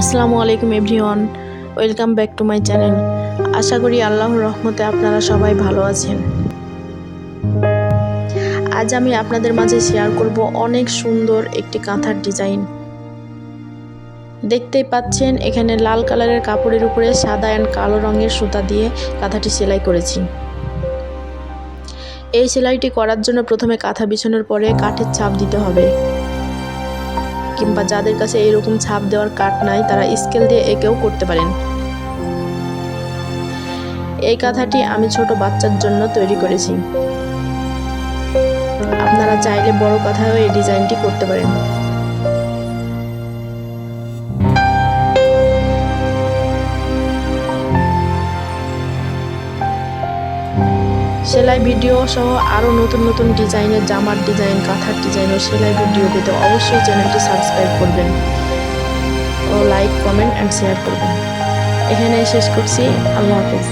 আসসালামু আলাইকুম everyone, welcome back to my channel. আশা করি আল্লাহর রহমতে আপনারা সবাই ভালো আছেন। আজ আমি আপনাদের মাঝে শেয়ার করব অনেক সুন্দর একটি কাঁথার ডিজাইন দেখতেই পাচ্ছেন, এখানে লাল কালারের কাপড়ের উপরে সাদা অ্যান্ড কালো রঙের সুতা দিয়ে কাঁথাটি সেলাই করেছি। এই সেলাইটি করার জন্য প্রথমে কাঁথা বিছানোর পরে কাঠের ছাপ দিতে হবে। কিংবা যাদের কাছে এরকম ছাপ দেওয়ার কাঠ নাই, তারা স্কেল দিয়ে এঁকেও করতে পারেন। এই কাঁথাটি আমি ছোট বাচ্চার জন্য তৈরি করেছি। আপনারা চাইলে বড় কাঁথায়ও এই ডিজাইনটি করতে পারেন। সেলাই ভিডিও সহ আরও নতুন নতুন ডিজাইনের, জামার ডিজাইন, কাঁথার ডিজাইন ও সেলাই ভিডিও পেতে অবশ্যই চ্যানেলটি সাবস্ক্রাইব করবেন ও লাইক, কমেন্ট অ্যান্ড শেয়ার করবেন। এখানে শেষ করছি। আল্লাহ হাফিজ।